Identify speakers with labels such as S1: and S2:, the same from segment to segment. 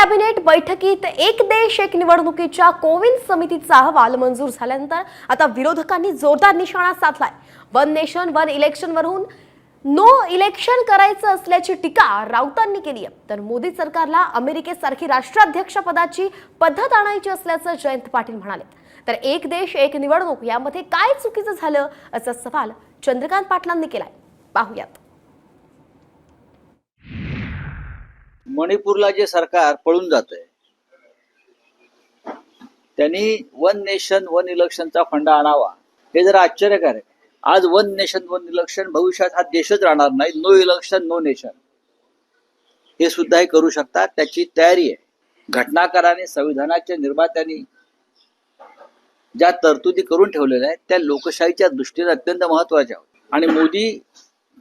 S1: Cabinet बैठकीत एक देश एक निवडणुकीच्या कोविन समितीचा अहवाल मंजूर झाल्यानंतर आता विरोधकांनी जोरदार निशाणा साधलाय. वन नेशन वन इलेक्शन वरून नो इलेक्शन करायचं असल्याची टीका राऊतांनी केली आहे तर मोदी सरकारला अमेरिकेसारखी राष्ट्राध्यक्षपदाची पद्धत आणायची असल्याचं जयंत पाटील म्हणाले. तर एक देश एक निवडणूक यामध्ये काय चुकीचं झालं असा सवाल चंद्रकांत पाटलांनी केलाय. पाहुयात.
S2: मणिपूरला जे सरकार पळून जात आहे त्यांनी वन नेशन वन इलेक्शनचा फंडा आणावा. हे जरा आश्चर्यकारक आहे. आज वन नेशन वन इलेक्शन भविष्यात हा देशच राहणार नाही. No election no nation. हे सुद्धा हे करू शकतात. त्याची तयारी आहे. घटनाकाराने संविधानाच्या निर्मात्यांनी ज्या तरतुदी करून ठेवलेल्या आहेत त्या लोकशाहीच्या दृष्टीने अत्यंत महत्त्वाच्या आणि मोदी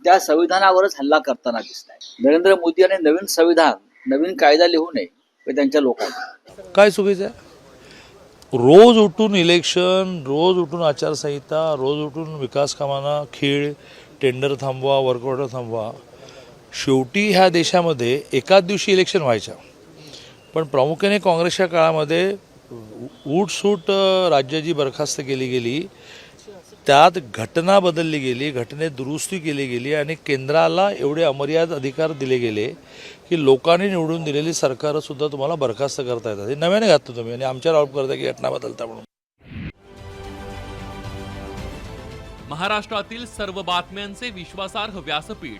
S2: त्या संविधानावरच हल्ला करताना दिसत आहे नरेंद्र मोदी यांनी नवीन संविधान नवीन कायदा लिहू नये हे त्यांच्या लोकांना.
S3: काय चुकीचं आहे? रोज उठून इलेक्शन रोज उठून आचारसंहिता रोज उठून विकास कामांना खीळ टेंडर थांबवा वर्कआउट थांबवा. शेवटी ह्या देशामध्ये एकाच दिवशी इलेक्शन व्हायच्या. पण प्रामुख्याने काँग्रेसच्या काळामध्ये उठसूट राज्याची बरखास्त केली गेली त्यात घटना बदलली गेली घटनेत दुरुस्ती केली गेली आणि केंद्राला एवढे अमर्याद अधिकार दिले गेले की लोकांनी निवडून दिलेली सरकारसुद्धा तुम्हाला बरखास्त करता येतात. हे नव्याने घातलं तुम्ही आणि आमच्यावर आरोप करता की घटना बदलता म्हणून.
S4: महाराष्ट्रातील सर्व बातम्यांचे विश्वासार्ह व्यासपीठ.